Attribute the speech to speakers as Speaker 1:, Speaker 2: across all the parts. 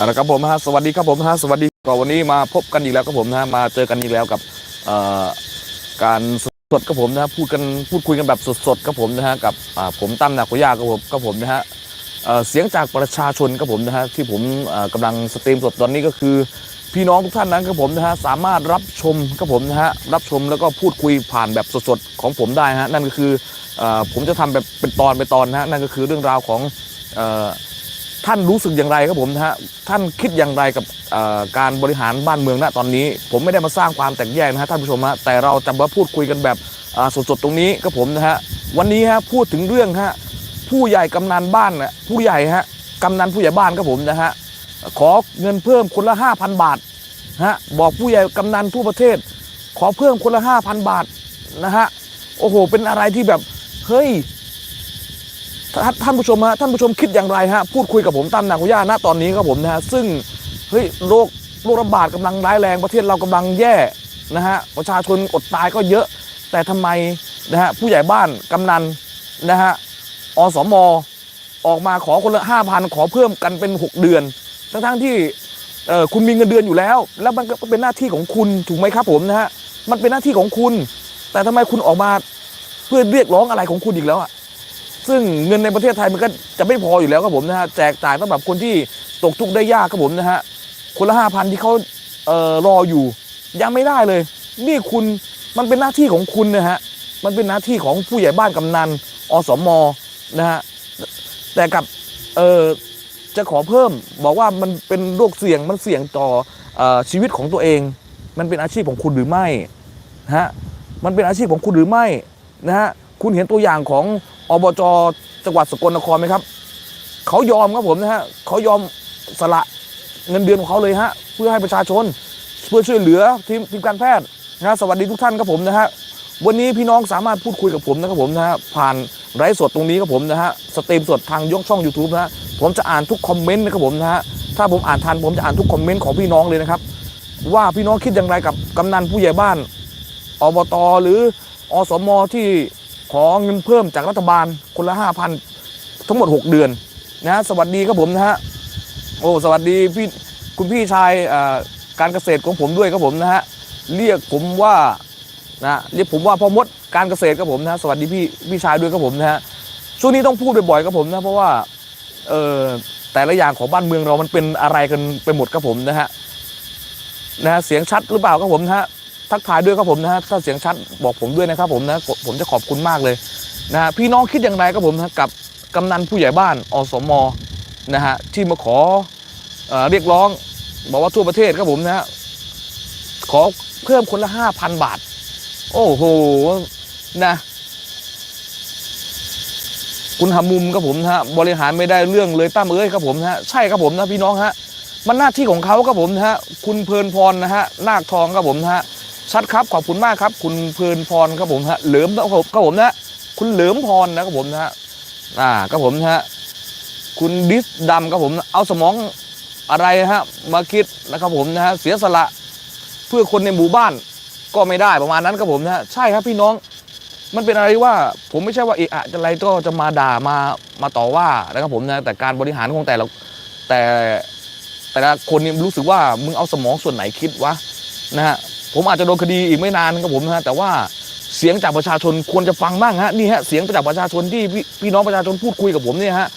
Speaker 1: เอาละครับผมฮะสวัสดีครับผมฮะสวัสดีก็วันนี้มาพบกันอีกแล้วครับผมนะฮะมาเจอกันอีกแล้วกับการสดๆครับผมนะฮะพูดกันพูดคุยกันแบบสดๆครับผมนะฮะกับผมตั้มนาคุย่าครับผมครับผมนะฮะเสียงจากประชาชนครับผมนะฮะที่ผมเอ่อกำลังสตรีมสดตอนนี้ก็คือ พี่น้องทุกท่านนั้นครับผมนะฮะสามารถรับชมครับผมนะฮะรับชมแล้วก็พูดคุยผ่านแบบสดๆของผมได้ฮะนั่นก็คือผมจะทำแบบเป็นตอนเป็นตอนนะฮะนั่นก็คือเรื่องราวของ ท่านรู้สึกอย่างไรครับผมนะฮะท่านคิดอย่างไรกับการบริหารบ้านเมืองณตอนนี้ ผมไม่ได้มาสร้างความแตกแยกนะฮะท่านผู้ชมฮะแต่เราจะมาพูดคุยกันแบบสดๆตรงนี้ครับผมนะฮะวันนี้ฮะพูดถึงเรื่องฮะผู้ใหญ่กำนันบ้านนะผู้ใหญ่ฮะกำนันผู้ใหญ่บ้านครับผมนะฮะขอเงินเพิ่มคนละ 5,000 บาทฮะบอกผู้ใหญ่กำนันทั่วประเทศ ขอเพิ่มคนละ 5,000 บาทนะฮะโอ้โหเป็นอะไรที่แบบเฮ้ย ท่านท่านผู้ชมฮะท่านผู้ชมคิดอย่างไรฮะพูดคุยกับผมตามนาคุย่าณตอนนี้ครับผมนะฮะซึ่งเฮ้ยโรคโรคระบาดกำลังร้ายแรงประเทศเรากำลังแย่นะฮะประชาชนอดตายก็เยอะ แต่ทำไมนะฮะผู้ใหญ่บ้านกำนันนะฮะอสมออกมาขอคนละห้าพันขอเพิ่มกันเป็น 6 เดือน ทั้งทั้งๆที่คุณมีเงินเดือนอยู่แล้ว แล้วมันก็เป็นหน้าที่ของคุณถูกไหมครับผมนะฮะมันเป็นหน้าที่ของคุณ แต่ทำไมคุณออกมาเพื่อเรียกร้องอะไรของคุณอีกแล้วอะ ซึ่งเงินในประเทศไทยมันก็จะไม่พออยู่แล้วครับผมนะฮะแจกจ่ายสำหรับคนที่ตกทุกข์ได้ยากครับผมนะฮะคนละห้าพันที่เขาเอ่อรออยู่ ยังไม่ได้เลย นี่คุณมันเป็นหน้าที่ของคุณนะฮะมันเป็นหน้าที่ของผู้ใหญ่บ้านกำนันอสมนะฮะแต่กับเออจะขอเพิ่มบอกว่ามันเป็นโรคเสี่ยงมันเสี่ยงต่อเออชีวิตของตัวเอง มันเป็นอาชีพของคุณหรือไม่ฮะมันเป็นอาชีพของคุณหรือไม่นะฮะคุณเห็นตัวอย่างของ อบจจังหวัดสกลนครไหมครับเขายอมครับผมนะฮะเขายอมสละเงินเดือนของเขาเลยฮะเพื่อให้ประชาชน เพื่อช่วยเหลือทีมทีมการแพทย์นะสวัสดีทุกท่านครับผมนะฮะวันนี้พี่น้องสามารถพูดคุยกับผมนะครับผมนะฮะผ่านไลฟ์สดตรงนี้ครับผมนะฮะสตรีมสดทางยกช่อง YouTube นะฮะผมจะอ่านทุกคอมเมนต์นะครับผมนะฮะถ้าผมอ่านทันผมจะอ่านทุกคอมเมนต์ของพี่น้องเลยนะครับ ว่าพี่น้องคิดอย่างไรกับกำนันผู้ใหญ่บ้านอบตหรืออสมที่ ขอเงินเพิ่มจากรัฐบาลคนละห้าพันทั้งหมด 6 เดือนนะสวัสดีครับผมนะฮะโอ้สวัสดีพี่คุณพี่ชายการเกษตรของผมด้วยครับผมนะฮะเรียกผมว่านะเรียกผมว่าพ่อมดการเกษตรครับผมนะสวัสดีพี่พี่ชายด้วยครับผมนะฮะช่วงนี้ต้องพูดบ่อยๆครับผมนะเพราะว่าเออแต่ละอย่างของบ้านเมืองเรามันเป็นอะไรกันไปหมดครับผมนะฮะนะฮะเสียงชัดหรือเปล่าครับผมนะฮะ ทักทายด้วยครับผมนะฮะถ้าเสียงชัดบอกผมด้วยนะครับผมนะผมจะขอบคุณมากเลยนะฮะพี่น้องคิดอย่างไรครับผมนะกับกำนันผู้ใหญ่บ้านอสมนะฮะที่มาขอเอ่อเรียกร้อง บอกว่าทั่วประเทศครับผมนะฮะขอเพิ่มคนละห้าพันบาท โอ้โหนะคุณหามุมครับผมนะฮะบริหารไม่ได้เรื่องเลยตั้มเอ้ยครับผมนะฮะใช่ครับผมนะพี่น้องฮะมันหน้าที่ของเขาครับผมนะฮะคุณเพลินพรนะฮะนาคทองครับผมนะฮะ ชัดครับขอบคุณมากครับ คุณเพลินพรครับผมฮะเหลิมครับผมครับผมนะคุณเหลิมพรนะครับผมนะฮะอ่าครับผมนะฮะคุณดิสดำครับผม เอาสมองอะไรฮะมาคิดนะครับผมนะฮะเสียสละเพื่อคนในหมู่บ้านก็ไม่ได้ประมาณนั้นครับผมนะฮะใช่ครับพี่น้อง มันเป็นอะไรว่าผมไม่ใช่ว่าเอะอะอะไรก็จะมาด่ามามาต่อว่านะครับผมนะแต่การบริหารของแต่ละแต่แต่ละคนนี่รู้สึกว่ามึงเอาสมองส่วนไหนคิดวะนะฮะ ผมอาจจะโดนคดีอีกไม่นานครับผมนะฮะแต่ว่าเสียงจากประชาชนควรจะฟังบ้างฮะนี่ฮะเสียงจากประชาชนที่พี่น้องประชาชนพูดคุยกับผมเนี่ยฮะ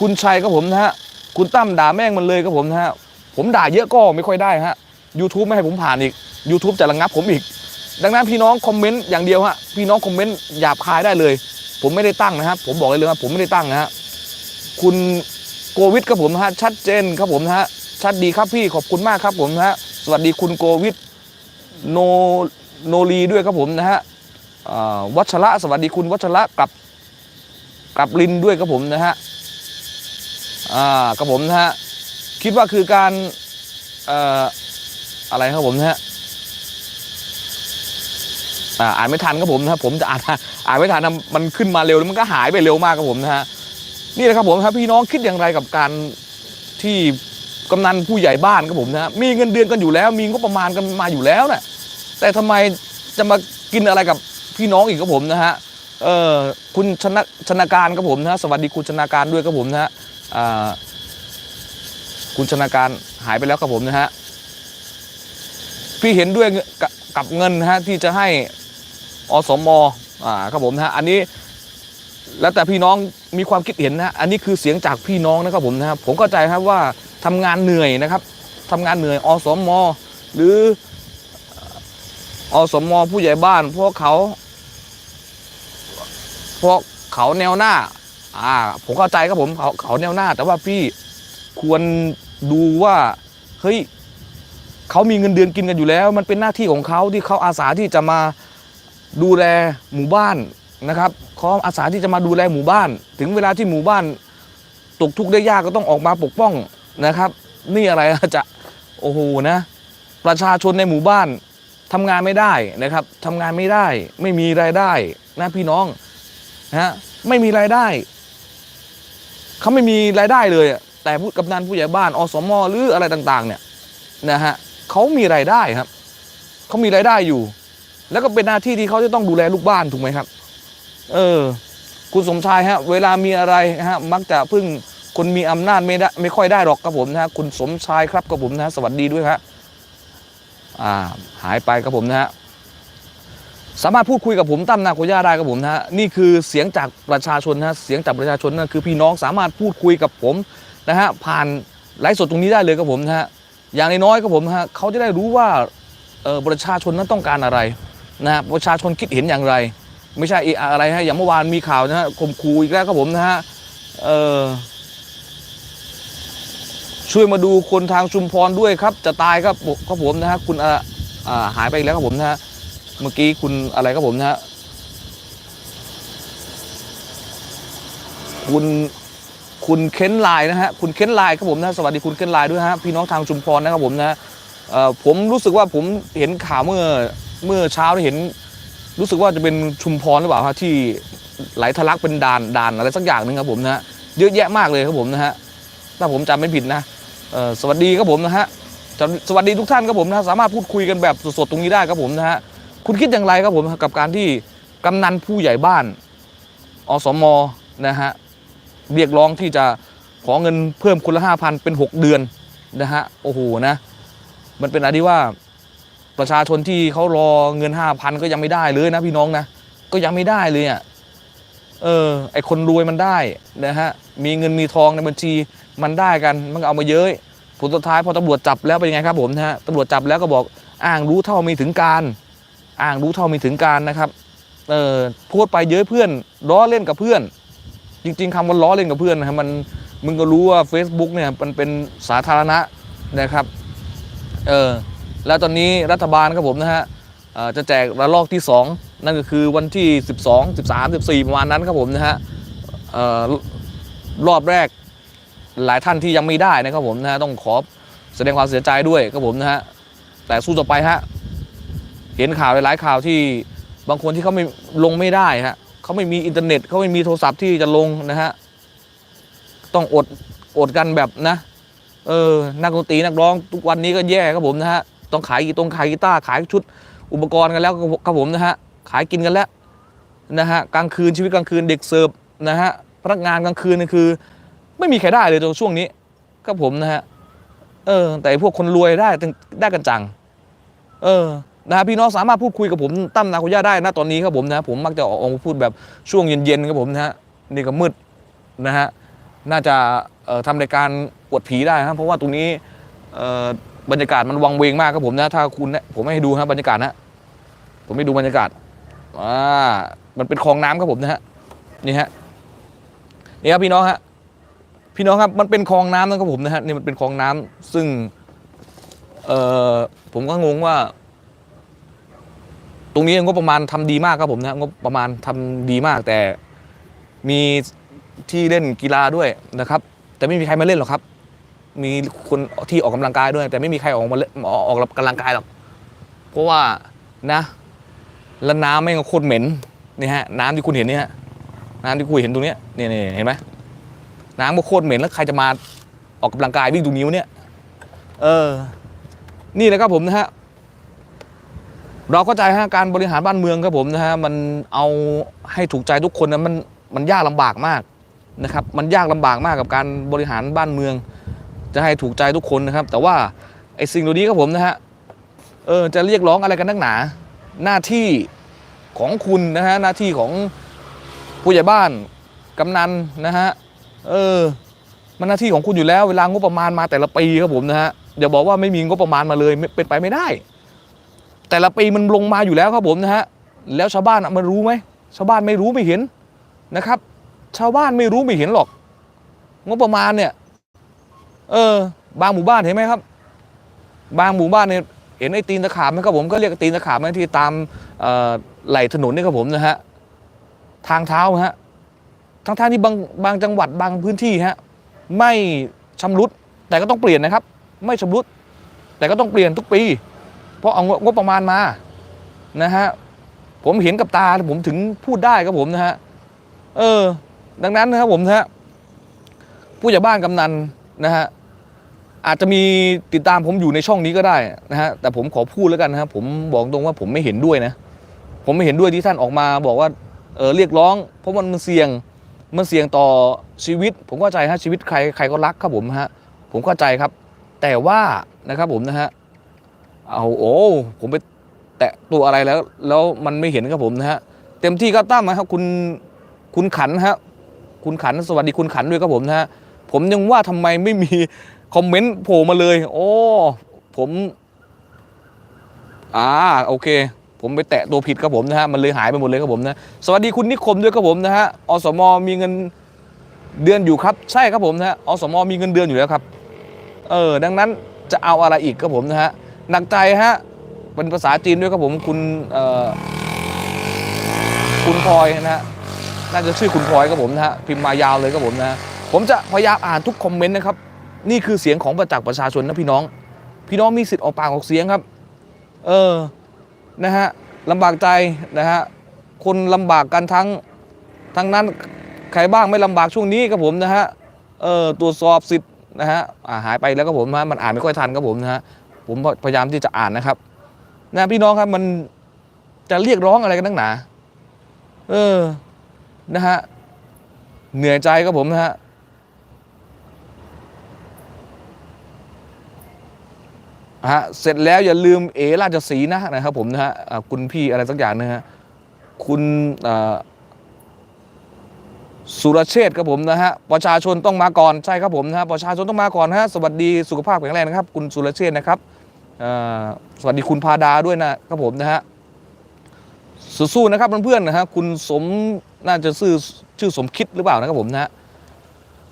Speaker 1: คุณชัยครับผมนะฮะคุณตั้มด่าแม่งมันเลยครับผมนะฮะผมด่าเยอะก็ไม่ค่อยได้ฮะ YouTube ไม่ให้ผมผ่านอีก YouTube จะระงับผมอีก ดังนั้นพี่น้องคอมเมนต์อย่างเดียวฮะพี่น้องคอมเมนต์หยาบคายได้เลย ผมไม่ได้ตั้งนะครับผมบอกเลยเลยว่าผมไม่ได้ตั้งนะฮะคุณโกวิทครับผมนะฮะชัดเจนครับผมนะฮะชัดดีครับพี่ขอบคุณมากครับผมนะฮะสวัสดีคุณโกวิท โนโนรีด้วยครับผมนะฮะวัชระสวัสดีคุณวัชระกับกับลินด้วยครับผมนะฮะอ่าครับผมนะฮะคิดว่าคือการเอ่ออะไรครับผมนะฮะอ่าอ่านไม่ทันครับผมนะผมจะอ่านอ่านไม่ทันมันขึ้นมาเร็วแล้วมันก็หายไปเร็วมากครับผมนะฮะนี่แหละครับผมครับพี่น้องคิดอย่างไรกับการที่ กำนันผู้ใหญ่บ้านครับผมนะฮะมีเงินเดือนกันอยู่แล้ว มีงบประมาณกันมาอยู่แล้วน่ะแต่ทำไมจะมากินอะไรกับพี่น้องอีกครับผมนะฮะเออคุณชนะชนาการครับผมนะฮะสวัสดีคุณชนาการด้วยครับผมนะฮะคุณชนาการหายไปแล้วครับผมนะฮะพี่เห็นด้วยกับกับเงินนะฮะที่จะให้อสมอ่าครับผมนะฮะอันนี้ แล้วแต่พี่น้องมีความคิดเห็นนะฮะอันนี้คือเสียงจากพี่น้องนะครับผมนะครับผมเข้าใจครับว่าทำงานเหนื่อยนะครับทำงานเหนื่อยอสมหรืออสมผู้ใหญ่บ้านเพราะเขาเพราะเขาแนวหน้า อ่า ผมเข้าใจครับผมเขาเขาแนวหน้า แต่ว่าพี่ควรดูว่าเฮ้ยเขามีเงินเดือนกินกันอยู่แล้ว มันเป็นหน้าที่ของเขาที่เขาอาสาที่จะมาดูแลหมู่บ้าน นะครับเขาอาสาที่จะมาดูแลหมู่บ้าน ถึงเวลาที่หมู่บ้านตกทุกข์ได้ยากก็ต้องออกมาปกป้องนะครับ นี่อะไรจะโอ้โหนะ ประชาชนในหมู่บ้านทำงานไม่ได้นะครับทำงานไม่ได้ ไม่มีรายได้นะพี่น้องนะฮะไม่มีรายได้เขาไม่มีรายได้เลย แต่ผู้กำนันผู้ใหญ่บ้านอสมหรืออะไรต่าง ๆ เนี่ยนะฮะเขามีรายได้ครับเขามีรายได้อยู่ แล้วก็เป็นหน้าที่ที่เขาจะต้องดูแลลูกบ้านถูกไหมครับ เออ คุณสมชายฮะ เวลามีอะไรฮะ มักจะพึ่งคนมีอำนาจไม่ได้ไม่ค่อยได้หรอกครับผมนะฮะคุณสมชายครับครับผมนะฮะสวัสดีด้วยครับอ่า หายไปครับผมนะฮะสามารถพูดคุยกับผมตั้มนาโคย่าได้ครับผมนะฮะนี่คือเสียงจากประชาชนนะเสียงจากประชาชนนั่นคือพี่น้องสามารถพูดคุยกับผมนะฮะผ่านไลฟ์สดตรงนี้ได้เลยครับผมนะฮะอย่างน้อยๆครับผมนะฮะเขาจะได้รู้ว่าเออประชาชนนั้นต้องการอะไรนะฮะประชาชนคิดเห็นอย่างไร ไม่ใช่ออะไรฮะอย่างเมื่อวานมีข่าวนะฮะข่มขู่อีกแล้วครับผมนะฮะเออช่วยมาดูคนทางชุมพรด้วยครับ จะตายครับผมครับผมนะฮะคุณอ่าหายไปอีกแล้วครับผมนะฮะเมื่อกี้คุณอะไรครับผมนะฮะคุณคุณเค้นไลน์นะฮะคุณเค้นไลน์ครับผมนะสวัสดีคุณเค้นไลน์ด้วยฮะพี่น้องทางชุมพรนะครับผมนะผมรู้สึกว่าผมเห็นข่าวเมื่อเมื่อเช้าได้เห็น รู้สึกว่าจะเป็นชุมพรหรือเปล่าฮะที่ไหลทะลักเป็นด่านด่านอะไรสักอย่างหนึ่งครับผมนะฮะเยอะแยะมากเลยครับผมนะฮะถ้าผมจำไม่ผิดนะสวัสดีครับผมนะฮะสวสวัสดีทุกท่านครับผมนะสามารถพูดคุยกันแบบสดๆตรงนี้ได้ครับผมนะฮะคุณคิดอย่างไรครับผมกับการที่กำนันผู้ใหญ่บ้านอสมนะฮะเรียกร้องที่จะขอเงินเพิ่มคนละห้าพันเป็น 6 เดือนนะฮะโอ้โหนะ มันเป็นอะไรที่ว่า ประชาชนที่เขารอเงินห้าพันก็ยังไม่ได้เลยนะพี่น้องนะ ก็ยังไม่ได้เลยอะเออไอคนรวยมันได้นะฮะมีเงินมีทองในบัญชีมันได้กันมันเอามาเย้ยผลสุดท้ายพอตำรวจจับแล้วเป็นยังไงครับผมนะฮะตำรวจจับแล้วก็บอกอ้างรู้เท่ามีถึงการอ้างรู้เท่ามีถึงการนะครับเออพูดไปเย้ยเพื่อนล้อเล่นกับเพื่อน จริง ๆคำว่าล้อเล่นกับเพื่อนนะฮะมันมึงก็รู้ว่า Facebook เนี่ยมันเป็นสาธารณะนะครับเออ แล้วตอนนี้รัฐบาลครับผมนะฮะจะแจกระลอกที่ 2 นั่นก็คือวันที่ 12 13 14 ประมาณนั้นครับผมนะฮะรอบแรกหลายท่านที่ยังไม่ได้นะครับผมนะฮะต้องขอแสดงความเสียใจด้วยครับผมนะฮะแต่สู้ต่อไปฮะเห็นข่าวหลายๆข่าวที่บางคนที่เขาไม่ลงไม่ได้ฮะเขาไม่มีอินเทอร์เน็ตเขาไม่มีโทรศัพท์ที่จะลงนะฮะต้องอดอดกันแบบนะเออนักดนตรีนักร้องทุกวันนี้ก็แย่ครับผมนะฮะ ต้องขายกีตงขายกีตาร์ขายชุดอุปกรณ์กันแล้วครับผมนะฮะขายกินกันแล้วนะฮะกลางคืนชีวิตกลางคืนเด็กเสิร์ฟนะฮะพนักงานกลางคืนนี่คือ ไม่มีใครได้เลยตรงช่วงนี้ครับผมนะฮะเออแต่พวกคนรวยได้ได้กันจัง เออนะฮะพี่น้องสามารถพูดคุยกับผมตั้มนาคุย่าได้นะตอนนี้ครับผมนะผมมักจะออกมาพูดแบบช่วงเย็นๆครับผมนะฮะนี่ก็มืดนะฮะน่าจะทำรายการปวดผีได้ครับเพราะว่าตรงนี้เออ บรรยากาศมันวังเวงมากครับผมนะ ถ้าคุณเนี่ยผมไม่ให้ดูครับบรรยากาศนะผมไม่ดูบรรยากาศอ่ามันเป็นคลองน้ำครับผมนะฮะนี่ฮะนี่ครับพี่น้องฮะพี่น้องครับมันเป็นคลองน้ำนะครับผมนะฮะนี่มันเป็นคลองน้ำซึ่งเอ่อผมก็งงว่า ตรงนี้งบประมาณทำดีมากครับผมนะงบประมาณทำดีมากแต่มีที่เล่นกีฬาด้วยนะครับ แต่ไม่มีใครมาเล่นหรอกครับ มีคนที่ออกกำลังกายด้วย แต่ไม่มีใครออกมาออกกกำลังกายหรอก เพราะว่านะแล้วน้ำไม่งโคตรเหม็นนี่ฮะน้ำที่คุณเห็นเนี่ยฮะน้ำที่คุณเห็นตรงเนี้ยนี่เห็นไหมน้ำก็โคตรเหม็นแล้วใครจะมาออกกำลังกายวิ่งตรงนิ้วเนี่ย เออ นี่แหละครับผมนะฮะเราเข้าใจฮะการบริหารบ้านเมืองครับผมนะฮะมันเอาให้ถูกใจทุกคนนะมันมันยากลำบากมากนะครับ มันยากลำบากมากกับการบริหารบ้านเมือง จะให้ถูกใจทุกคนนะครับ แต่ว่าไอ้สิ่งเหล่านี้ครับผมนะฮะเออจะเรียกร้องอะไรกันนักหนา หน้าที่ของคุณนะฮะหน้าที่ของผู้ใหญ่บ้านกำนันนะฮะเออมันหน้าที่ของคุณอยู่แล้วเวลางบประมาณมาแต่ละปีครับผมนะฮะอย่าบอกว่าไม่มีงบประมาณมาเลยเป็นไปไม่ได้ แต่ละปีมันลงมาอยู่แล้วครับผมนะฮะแล้วชาวบ้านอะมันรู้ไหมชาวบ้านไม่รู้ไม่เห็นนะครับ ชาวบ้านไม่รู้ไม่เห็นหรอก งบประมาณเนี่ย เออ บางหมู่บ้านเห็นไหมครับ บางหมู่บ้านเนี่ยเห็นไอ้ตีนตะขาบไหมครับผมก็เรียกตีนตะขาบไหมที่ตามไหล่ถนนนี่ครับผมนะฮะทางเท้าฮะทั้งท่าที่บางบางจังหวัดบางพื้นที่ฮะไม่ชำรุดแต่ก็ต้องเปลี่ยนนะครับ ไม่ชำรุด แต่ก็ต้องเปลี่ยนทุกปี เพราะเอางบประมาณมานะฮะผมเห็นกับตาผมถึงพูดได้ครับผมนะฮะเออ ดังนั้นนะครับผมนะฮะผู้ใหญ่บ้านกำนันนะฮะ อาจจะมีติดตามผมอยู่ในช่องนี้ก็ได้นะฮะแต่ผมขอพูดแล้วกันนะครับผมบอกตรงว่าผมไม่เห็นด้วยนะ ผมไม่เห็นด้วยที่ท่านออกมาบอกว่าเออเรียกร้อง เพราะมันมันเสี่ยงมันเสี่ยงต่อชีวิต ผมเข้าใจฮะชีวิตใครใครก็รักครับผมฮะผมเข้าใจครับ แต่ว่านะครับผมนะฮะเอาโอ้ผมไปแตะตัวอะไรแล้ว แล้วมันไม่เห็นครับผมนะฮะเต็มที่ก็ตั้มนะครับคุณคุณขันฮะคุณขันสวัสดีคุณขันด้วยครับผมนะฮะผมยังว่าทำไมไม่มี คอมเมนต์โผล่มาเลย โอ้ ผม อ่า โอเค ผมไปแตะตัวผิดครับผมนะฮะ มันเลยหายไปหมดเลยครับผมนะ สวัสดีคุณนิคมด้วยครับผมนะฮะ อสม มีเงินเดือนอยู่ครับ ใช่ครับผมนะฮะ อสม มีเงินเดือนอยู่แล้วครับ เออ ดังนั้นจะเอาอะไรอีกครับผมนะฮะ หนักใจฮะ เป็นภาษาจีนด้วยครับผม คุณ เอ่อ คุณพลอยนะฮะ น่าจะชื่อคุณพลอยครับผมนะฮะ พิมพ์มายาวเลยครับผมนะฮะผมจะพยายามอ่านทุกคอมเมนต์นะครับ นี่คือเสียงของประจักษ์ประชาชนนะพี่น้อง พี่น้องมีสิทธิ์ออกปากออกเสียงครับ เออนะฮะลำบากใจนะฮะคนลำบากกันทั้งทั้งนั้นใครบ้างไม่ลำบากช่วงนี้ครับผมนะฮะเออตรวจสอบสิทธิ์นะฮะอาหายไปแล้วครับผมนะมันอ่านไม่ค่อยทันครับผมนะฮะผมพยายามที่จะอ่านนะครับนะพี่น้องครับมันจะเรียกร้องอะไรกันนักหนา เออนะฮะเหนื่อยใจครับผมนะฮะ ฮะเสร็จแล้วอย่าลืมเอราชสีนะนะครับผมนะฮะคุณพี่อะไรสักอย่างนะฮะคุณสุรเชษฐ์ครับผมนะฮะประชาชนต้องมาก่อนใช่ครับผมนะฮะประชาชนต้องมาก่อนนะฮะสวัสดีสุขภาพแข็งแรงนะครับ คุณสุรเชษฐ์นะครับสวัสดีคุณพาดาด้วยนะครับผมนะฮะสู้ๆนะครับเพื่อนๆนะฮะคุณสมน่าจะชื่อชื่อสมคิดหรือเปล่านะครับผมนะฮะ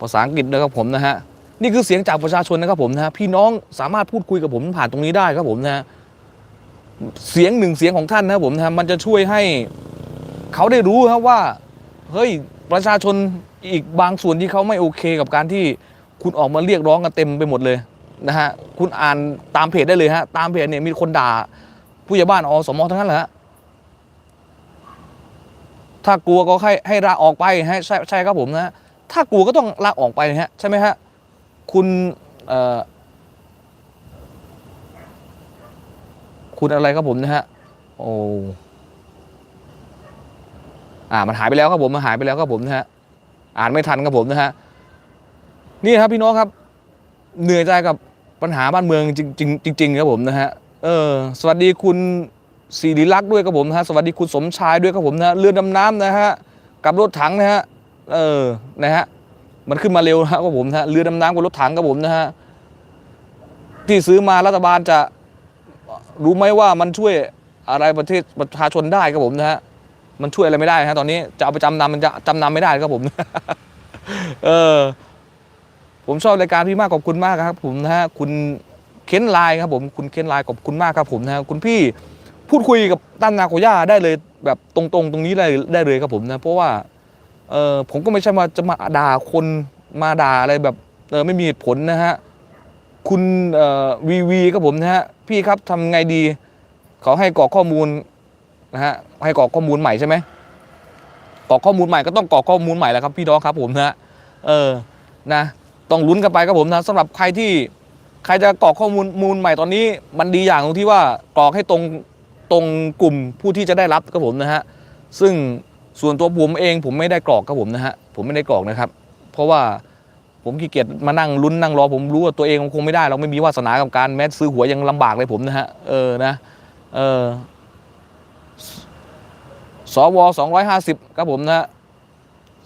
Speaker 1: ภาษาอังกฤษนะครับผมนะฮะ นี่คือเสียงจากประชาชนนะครับผมนะพี่น้องสามารถพูดคุยกับผมผ่านตรงนี้ได้ครับผมนะเสียงหนึ่งเสียงของท่านนะครับผมนะมันจะช่วยให้เขาได้รู้ครับว่าเฮ้ยประชาชนอีกบางส่วนที่เขาไม่โอเคกับการที่คุณออกมาเรียกร้องกันเต็มไปหมดเลยนะฮะคุณอ่านตามเพจได้เลยฮะตามเพจเนี่ยมีคนด่าผู้ใหญ่บ้านอสมทั้งนั้นแหละฮะถ้ากลัวก็ให้ให้ลาออกไปให้ใช่ใช่ครับผมนะฮะถ้ากลัวก็ต้องลาออกไปนะฮะใช่ไหมฮะ คุณคุณอะไรครับผมนะฮะ โอ้อ่ามันหายไปแล้วครับผมมันหายไปแล้วครับผมนะฮะ อ่านไม่ทันครับผมนะฮะ นี่ครับพี่น้องครับ เหนื่อยใจกับปัญหาบ้านเมืองจริงจริงจริงๆครับผมนะฮะ เออ สวัสดีคุณศิริลักษ์ด้วยครับผมนะฮะ สวัสดีคุณสมชายด้วยครับผมนะฮะเรือดำน้ำนะฮะ กับรถถังนะฮะ เออ นะฮะ มันขึ้นมาเร็วนะครับผมนะเรือดำน้ำกับรถถังครับผมนะฮะที่ซื้อมารัฐบาลจะรู้ไหมว่ามันช่วยอะไรประเทศประชาชนได้ครับผมนะฮะมันช่วยอะไรไม่ได้ฮะตอนนี้จะเอาไปจำนำมันจะจำนำไม่ได้ครับผม เออ ผมชอบรายการพี่มากขอบคุณมากครับ ผมนะฮะคุณเค้นไลน์ครับผมคุณเค้นไลน์ขอบคุณมากครับผมนะฮะคุณพี่พูดคุยกับตั้นนาโกย่าได้เลยแบบตรงๆ ตรงนี้ได้ได้เลยครับผมนะเพราะว่า เออผมก็ไม่ใช่มาจะมาด่าคนมาด่าอะไรแบบเออไม่มีเหตุผลนะฮะคุณเอ่อวีวีครับผมนะฮะพี่ครับทำไงดีเขาให้กรอกข้อมูลนะฮะให้กรอกข้อมูลใหม่ใช่ไหมกรอกข้อมูลใหม่ก็ต้องกรอกข้อมูลใหม่แหล้วครับพี่น้องครับผมนะฮะเออนะต้องลุ้นกันไปครับผมนะสำหรับใครที่ใครจะกรอกข้อมูลมูลใหม่ตอนนี้ มันดีอย่างตรงที่ว่ากรอกให้ตรงตรงกลุ่มผู้ที่จะได้รับครับผมนะฮะซึ่ง ส่วนตัวผมเองผมไม่ได้กรอกครับผมนะฮะผมไม่ได้กรอกนะครับ เพราะว่าผมขี้เกียจมานั่งลุ้นนั่งรอผมรู้ว่าตัวเองคงไม่ได้เราไม่มีวาสนากับการแม้ซื้อหัวยังลำบากเลยผมนะฮะเออนะเออสวสองร้อยห้าสิบครับผมนะฮะ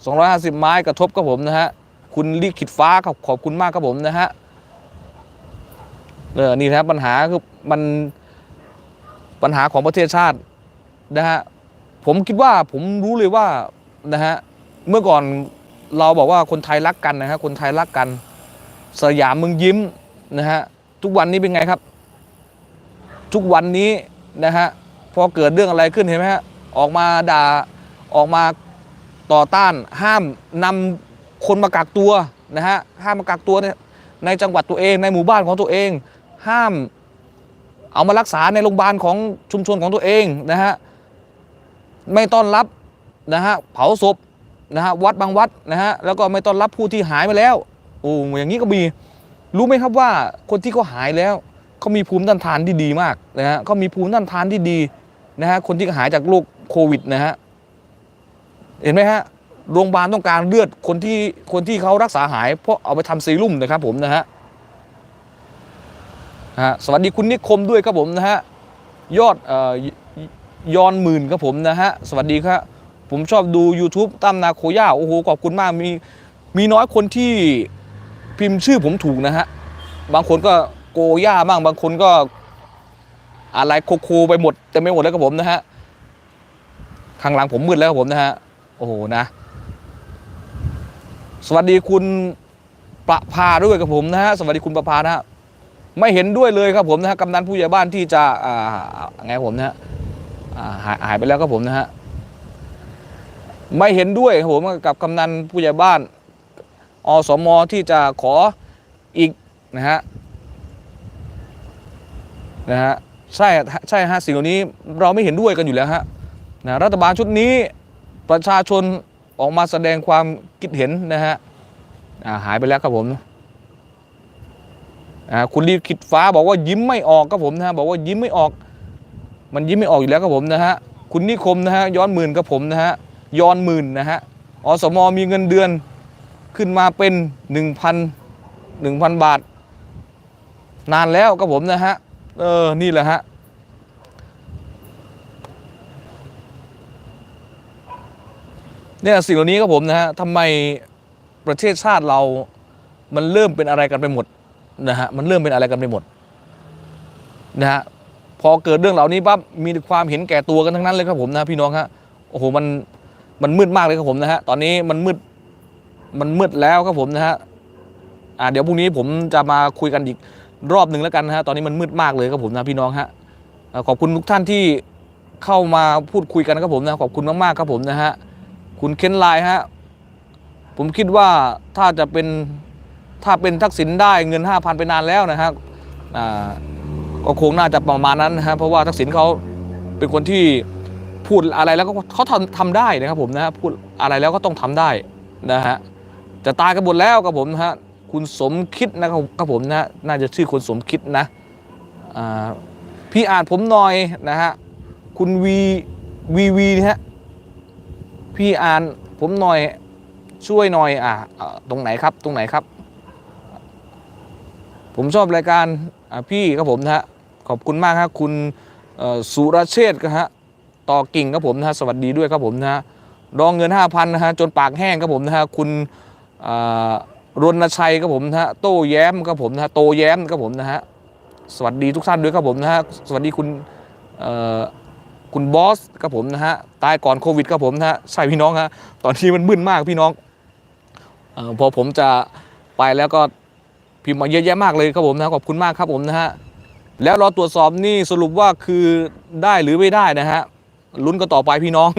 Speaker 1: สองร้อยห้าสิบไม้กระทบครับผมนะฮะคุณลิขิตฟ้าครับขอบคุณมากครับผมนะฮะเออนี่นะครับปัญหาคือมันปัญหาของประเทศชาตินะฮะ ผมคิดว่าผมรู้เลยว่านะฮะเมื่อก่อนเราบอกว่าคนไทยรักกันนะฮะคนไทยรักกัน สยามมึงยิ้มนะฮะทุกวันนี้เป็นไงครับ ทุกวันนี้นะฮะพอเกิดเรื่องอะไรขึ้นเห็นไหมฮะออกมาด่าออกมาต่อต้านห้ามนำคนมากักตัวนะฮะห้ามมากักตัวเนี่ยในจังหวัดตัวเองในหมู่บ้านของตัวเอง ห้ามเอามารักษาในโรงพยาบาลของชุมชนของตัวเองนะฮะ ไม่ต้อนรับนะฮะเผาศพนะฮะวัดบางวัดนะฮะแล้วก็ไม่ต้อนรับผู้ที่หายไปแล้วโอ้อย่างนี้ก็มีรู้ไหมครับว่าคนที่เขาหายแล้วเขามีภูมิต้านทานที่ดีมากนะฮะเขามีภูมิต้านทานที่ดีนะฮะคนที่หายจากโรคโควิดนะฮะเห็นไหมฮะโรงพยาบาลต้องการเลือดคนที่คนที่เขารักษาหาย เพราะเอาไปทำซีรุ่มนะครับผมนะฮะฮะสวัสดีคุณนิคมด้วยครับผมนะฮะยอดเอ่อ ยอนหมื่นครับผมนะฮะ สวัสดีครับ ผมชอบดู YouTube ตั้มนาโคย่า โอ้โห ขอบคุณมาก มี มีน้อยคนที่พิมพ์ชื่อผมถูกนะฮะ บางคนก็โกย่าบ้างบางคนก็อะไรโคโคไปหมดเต็มไปหมดแล้วครับผมนะฮะ ข้างหลังผมมืดแล้วครับผมนะฮะ โอ้โหนะ สวัสดีคุณประภาด้วยครับผมนะฮะ สวัสดีคุณประภานะฮะ ไม่เห็นด้วยเลยครับผมนะฮะกำนันผู้ใหญ่บ้านที่จะอ่าไงผมนะฮะ หายหายไปแล้วครับผมนะฮะไม่เห็นด้วยครับผมกับกำนันผู้ใหญ่บ้าน อสมที่จะขออีกนะฮะนะฮะใช่ใช่ฮะสิ่งเหล่านี้เราไม่เห็นด้วยกันอยู่แล้วฮะนะรัฐบาลชุดนี้ประชาชนออกมาแสดงความคิดเห็นนะฮะาหายไปแล้วครับผมคุณรีบคิดฟ้าบอกว่ายิ้มไม่ออกครับผมนะฮะบอกว่ายิ้มไม่ออก มันยิ้มไม่ออกอยู่แล้วครับผมนะฮะคุณนิคมนะฮะย้อนหมื่นกับผมนะฮะย้อนหมื่นนะฮะอสมมีเงินเดือนขึ้นมาเป็น 1,000 1,000 บาท นานแล้วครับผมนะฮะเออนี่แหละฮะเนี่ยสิ่งเหล่านี้ครับผมนะฮะทำไมประเทศชาติเรามันเริ่มเป็นอะไรกันไปหมดนะฮะมันเริ่มเป็นอะไรกันไปหมดนะฮะ พอเกิดเรื่องเหล่านี้ปั๊บมีความเห็นแก่ตัวกันทั้งนั้นเลยครับผมนะพี่น้องฮะโอ้โหมันมันมืดมากเลยครับผมนะฮะตอนนี้มันมืดมันมืดแล้วครับผมนะฮะอ่าเดี๋ยวพรุ่งนี้ผมจะมาคุยกันอีกรอบหนึ่งแล้วกันนะฮะตอนนี้มันมืดมากเลยครับผมนะพี่น้องฮะขอบคุณทุกท่านที่เข้ามาพูดคุยกันครับผมนะขอบคุณมากๆครับผมนะฮะคุณเค้นไลน์ฮะผมคิดว่าถ้าจะเป็นถ้าเป็นทักษิณได้เงิน 5,000 ไปนานแล้วนะฮะอ่า ก็คงน่าจะประมาณนั้นนะฮะเพราะว่าทักษิณเขาเป็นคนที่พูดอะไรแล้วก็เขาทำทำได้นะครับผมนะฮะพูดอะไรแล้วก็ต้องทำได้นะฮะจะตายกันหมดแล้วกับผมนะฮะคุณสมคิดนะครับผมนะฮะน่าจะชื่อคุณสมคิดนะพี่อ่านผมหน่อยนะฮะคุณวีวีวีนะฮะพี่อ่านผมหน่อยช่วยหน่อยอ่าตรงไหนครับตรงไหนครับ ผมชอบรายการ พี่ครับผมนะฮะขอบคุณมากครับคุณสุรเชษครับฮะต่อกิ่งครับผมนะฮะสวัสดีด้วยครับผมนะฮะรองเงิน 5,000นะฮะจนปากแห้งครับผมนะฮะคุณรณชัยครับผมนะฮะโต้แย้มครับผมนะฮะโตแย้มครับผมนะฮะสวัสดีทุกท่านด้วยครับผมนะฮะสวัสดีคุณคุณบอสครับผมนะฮะตายก่อนโควิดครับผมนะฮะใช่พี่น้องฮะตอนนี้มันมึนมากพี่น้องอพอผมจะไปแล้วก็ พิมพ์มาเยอะแยะมากเลยครับผมนะขอบคุณมากครับผมนะฮะแล้วเราตรวจสอบนี่สรุปว่าคือได้หรือไม่ได้นะฮะลุ้นกันต่อไปพี่น้อง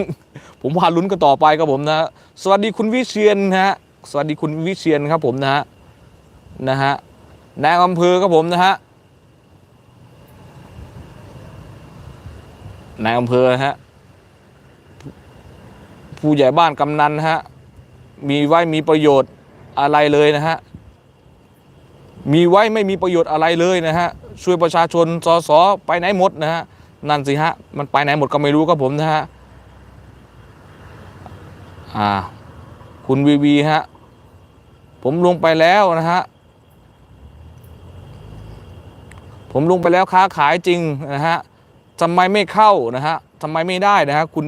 Speaker 1: ผมว่าลุ้นกันต่อไปครับผมนะสวัสดีคุณวิเชียนนะฮะสวัสดีคุณวิเชียนครับผมนะฮะนะฮะนายอำเภอครับผมนะฮะนายอำเภอฮะผู้ใหญ่บ้านกำนันฮะมีไว้มีประโยชน์อะไรเลยนะฮะ มีไว้ไม่มีประโยชน์อะไรเลยนะฮะช่วยประชาชนสสไปไหนหมดนะฮะนั่นสิฮะมันไปไหนหมดก็ไม่รู้ครับผมนะฮะอ่าคุณวีวีฮะผมลงไปแล้วนะฮะผมลงไปแล้วค้าขายจริงนะฮะทำไมไม่เข้านะฮะทำไมไม่ได้นะฮะคุณ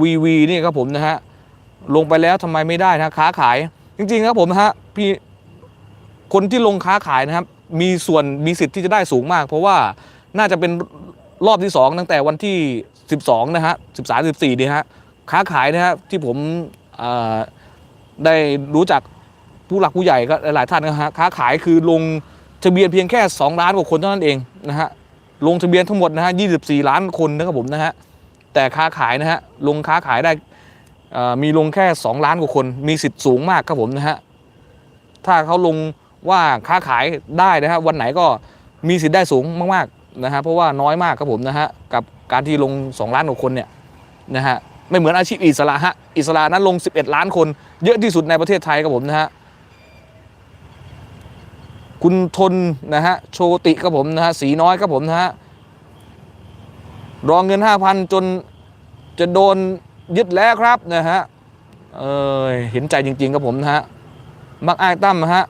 Speaker 1: วีวีนี่ครับผมนะฮะลงไปแล้วทำไมไม่ได้นะค้าขายจริง ๆ ครับผมนะฮะพี่ คนที่ลงค้าขายนะครับ มีส่วนมีสิทธิ์ที่จะได้สูงมาก เพราะว่าน่าจะเป็นรอบที่สองตั้งแต่วันที่ 12 นะฮะ 13 14ดีฮะค้าขายนะฮะที่ผมได้รู้จักผู้หลักผู้ใหญ่ก็หลายท่านนะฮะค้าขายคือลงทะเบียนเพียงแค่ 2 ล้านกว่าคนเท่านั้นเองนะฮะลงทะเบียนทั้งหมดนะฮะ24 ล้านคนนะครับผมนะฮะแต่ค้าขายนะฮะลงค้าขายได้มีลงแค่ 2 ล้านกว่าคน มีสิทธิ์สูงมากครับผมนะฮะถ้าเขาลง ว่าค้าขายได้นะฮะวันไหนก็มีสิทธิ์ได้สูงมากๆนะฮะเพราะว่าน้อยมากครับผมนะฮะกับการที่ลง 2 ล้านกว่าคนเนี่ยนะฮะไม่เหมือนอาชีพอิสระฮะอิสระนั้นลง 11 ล้านคน เยอะที่สุดในประเทศไทยครับผมนะฮะคุณทนนะฮะโชติครับผมนะฮะสีน้อยครับผมนะฮะรองเงิน 5,000 จนจะโดนยึดแล้วครับนะฮะเออเห็นใจจริง ๆ ครับผมนะฮะมักอายตั้มนะฮะ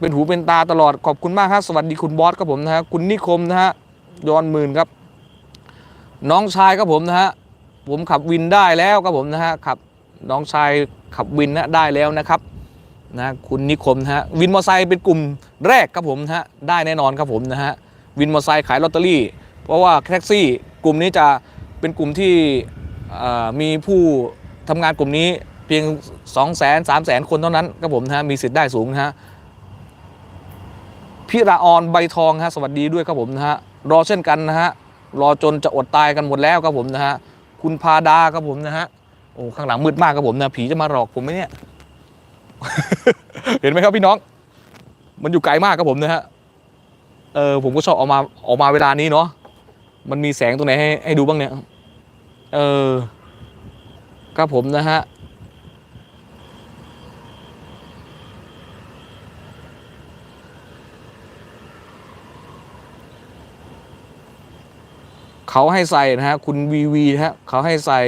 Speaker 1: เป็นหูเป็นตาตลอดขอบคุณมากครับสวัสดีคุณบอสครับผมนะฮะคุณนิคมนะฮะยอนหมื่นครับ น้องชายครับผมนะฮะผมขับวินได้แล้วครับผมนะฮะขับน้องชายขับวินนะได้แล้วนะครับนะคุณนิคมนะฮะวินมอเตอร์ไซค์เป็นกลุ่มแรกครับผมนะฮะได้แน่นอนครับผมนะฮะวินมอเตอร์ไซค์ขายลอตเตอรี่ เพราะว่าแท็กซี่ กลุ่มนี้จะเป็นกลุ่มที่มีผู้ทำงานกลุ่มนี้เพียง 2 0 0 0 0 0 3 0 0 0 0 คนเท่านั้นครับผมนะฮะมีสิทธิ์ได้สูงนะฮะ พี่ราออนใบทองฮะสวัสดีด้วยครับผมนะฮะรอเช่นกันนะฮะรอจนจะอดตายกันหมดแล้วครับผมนะฮะคุณพาดาครับผมนะฮะโอ้ข้างหลังมืดมากครับผมนะผีจะมาหลอกผมไหมเนี่ย เห็นไหมครับพี่น้อง มันอยู่ไกลมากครับผมนะฮะเออผมก็ชอบออกมาออกมาเวลานี้เนาะมันมีแสงตรงไหนให้ให้ดูบ้างเนี่ย เออครับผมนะฮะ เขาให้ใส่นะฮะคุณวีวีฮะเขาให้ใส่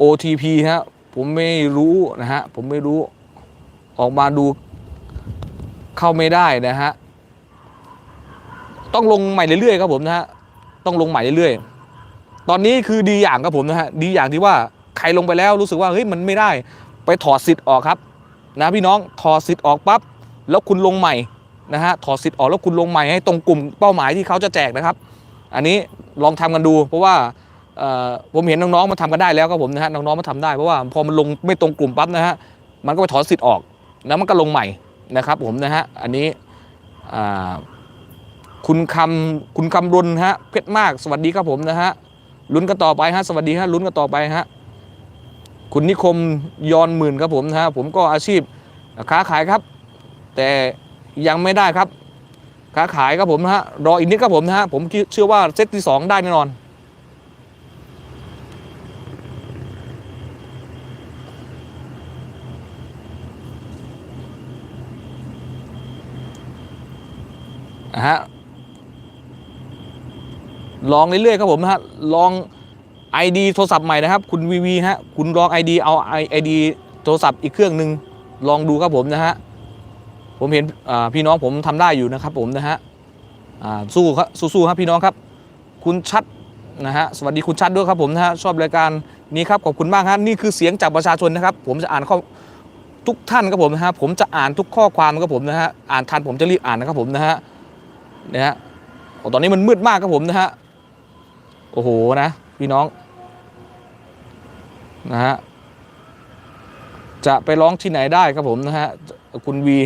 Speaker 1: OTP ฮะผมไม่รู้นะฮะผมไม่รู้ออกมาดูเข้าไม่ได้นะฮะต้องลงใหม่เรื่อยๆครับผมนะฮะต้องลงใหม่เรื่อยๆ ตอนนี้คือดีอย่างครับผมนะฮะดีอย่างที่ว่าใครลงไปแล้วรู้สึกว่าเฮ้ยมันไม่ได้ ไปถอดสิทธิ์ออกครับ นะพี่น้องถอดสิทธิ์ออกปั๊บแล้วคุณลงใหม่นะฮะถอดสิทธิ์ออกแล้วคุณลงใหม่ให้ตรงกลุ่มเป้าหมายที่เขาจะแจกนะครับ อันนี้ลองทำกันดู เพราะว่าผมเห็นน้องๆมาทำกันได้แล้วครับผมนะฮะน้องๆมาทำได้เพราะว่าพอมันลงไม่ตรงกลุ่มปั๊บนะฮะมันก็ไปถอนสิทธิ์ออกแล้วมันก็ลงใหม่นะครับผมนะฮะอันนี้คุณคำคุณคำรุนฮะเพชรมากสวัสดีครับผมนะฮะลุ้นกันต่อไปฮะสวัสดีฮะลุ้นกันต่อไปฮะคุณนิคมยอนหมื่นครับผมนะฮะผมก็อาชีพค้าขายครับ แต่ยังไม่ได้ครับ ค้าขายครับผมนะฮะรออีกนิดครับผมนะฮะผมเชื่อว่าเซตที่สองได้แน่นอน นะฮะลองเรื่อยๆครับผมนะฮะลอง ID โทรศัพท์ใหม่นะครับ คุณวีวีฮะคุณลอง ID เอา ID โทรศัพท์อีกเครื่องหนึ่งลองดูครับผมนะฮะ ผมเห็นพี่น้องผมทำได้อยู่นะครับผมนะฮะสู้ครับสู้ๆครับพี่น้องครับ คุณชัดนะฮะสวัสดีคุณชัดด้วยครับผมนะฮะชอบรายการนี้ครับขอบคุณมากครับนี่คือเสียงจากประชาชนนะครับ ผมจะอ่านข้อทุกท่านครับผมนะฮะผมจะอ่านทุกข้อความครับผมนะฮะอ่านทันผมจะรีบอ่านนะครับผมนะฮะนะฮะตอนนี้มันมืดมากครับผมนะฮะโอ้โหนะ พี่น้องนะฮะจะไปร้องที่ไหนได้ครับผมนะฮะคุณวี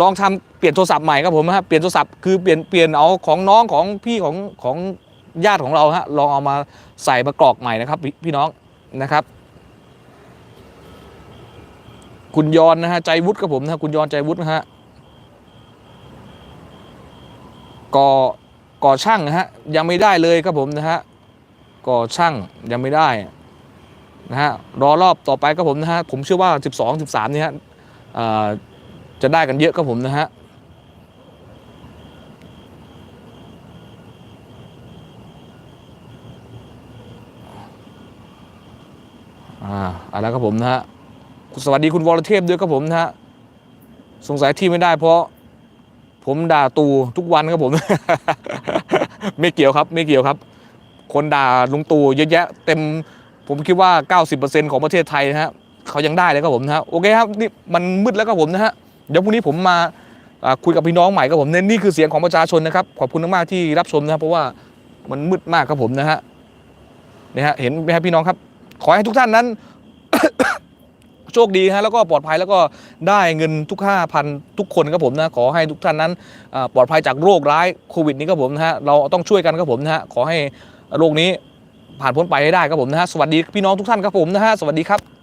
Speaker 1: ลองทำเปลี่ยนโทรศัพท์ใหม่ครับผมนะฮะเปลี่ยนโทรศัพท์คือเปลี่ยนเปลี่ยนเอาของน้องของพี่ของของญาติของเราฮะลองเอามาใส่ประกอบใหม่นะครับ พี่น้องนะครับ คุณยอนนะฮะใจวุฒิครับผมนะคุณยอนใจวุฒินะฮะก่อก่อช่างนะฮะยังไม่ได้เลยครับผมนะฮะก่อช่างยังไม่ได้นะฮะรอรอบต่อไปครับผมนะฮะผมเชื่อว่า 12 13นี่ฮะเอ่อ จะได้กันเยอะครับผมนะฮะอ่าอะไรครับผมนะฮะสวัสดีคุณวรเทพด้วยครับผมนะฮะสงสัยที่ไม่ได้เพราะ ผมด่าตูทุกวันครับผม ไม่เกี่ยวครับ ไม่เกี่ยวครับ คนด่าลุงตู่เยอะแยะ เต็มผมคิดว่า 90%ของประเทศไทยนะฮะเขายังได้เลยครับผมนะฮะโอเคครับนี่มันมืดแล้วครับผมนะฮะ เดี๋ยวพรุ่งนี้ผมมาคุยกับพี่น้องใหม่ครับผมเนี่ยนี่คือเสียงของประชาชนนะครับ ขอบคุณมากๆที่รับชมนะครับเพราะว่ามันมืดมากครับผมนะฮะเนี่ฮะเห็นไหมครับพี่น้องครับ ขอให้ทุกท่านนั้น โชคดีฮะแล้วก็ปลอดภัยแล้วก็ได้เงินทุก5,000ทุกคนครับผมนะขอให้ทุกท่านนั้นปลอดภัยจากโรคร้ายโควิดนี้ครับผมนะฮะเราต้องช่วยกันครับผมนะฮะขอให้โรคนี้ผ่านพ้นไปให้ได้ครับผมนะฮะสวัสดีพี่น้องทุกท่านครับผมนะฮะสวัสดีครับ